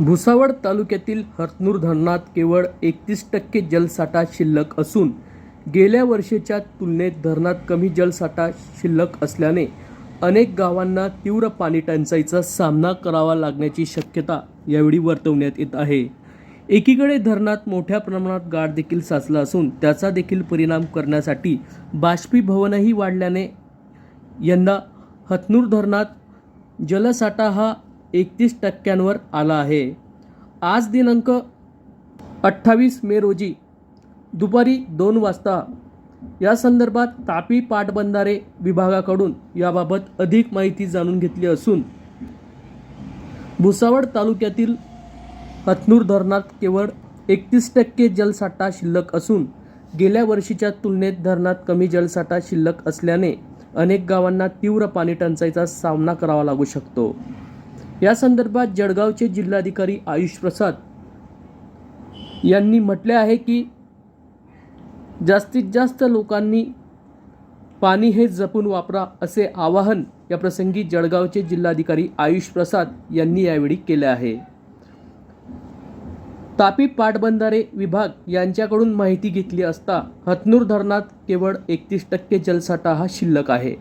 भुसावळ तालुक्यातील हरतनूर धरणात केवळ एकतीस टक्के जलसाठा शिल्लक असून गेल्या वर्षीच्या तुलनेत धरणात कमी जलसाठा शिल्लक असल्याने अनेक गावांना तीव्र पाणी टंचाईचा सामना करावा लागण्याची शक्यता यावेळी वर्तवण्यात येत आहे. एकीकडे धरणात मोठ्या प्रमाणात गाळ देखील साचला असून त्याचा देखील परिणाम करण्यासाठी बाष्पीभवनही वाढल्याने यंदा हतनूर धरणात जलसाठा हा एकतीस टक्क्यांवर आला आहे. आज दिनांक अठ्ठावीस मे रोजी दुपारी दोन वाजता या संदर्भात तापी पाटबंधारे विभागाकडून याबाबत अधिक माहिती जाणून घेतली असून भुसावळ तालुक्यातील हतनूर धरणात केवळ एकतीस टक्के जलसाठा शिल्लक असून गेल्या वर्षीच्या तुलनेत धरणात कमी जलसाठा शिल्लक असल्याने अनेक गावांना तीव्र पाणी टंचाईचा सामना करावा लागू शकतो. या संदर्भात जळगावचे जिल्हाधिकारी आयुष प्रसाद यांनी म्हटले आहे की जास्तीत जास्त लोकांनी पाणी हे जपून वापरा असे आवाहन या प्रसंगी जळगावचे जिल्हाधिकारी आयुष प्रसाद यांनी यावेळी केले आहे. तापी पाटबंधारे विभाग यांच्याकडून माहिती घेतली असता हतनूर धरणात केवळ एकतीस टक्के जलसाठा हा शिल्लक आहे.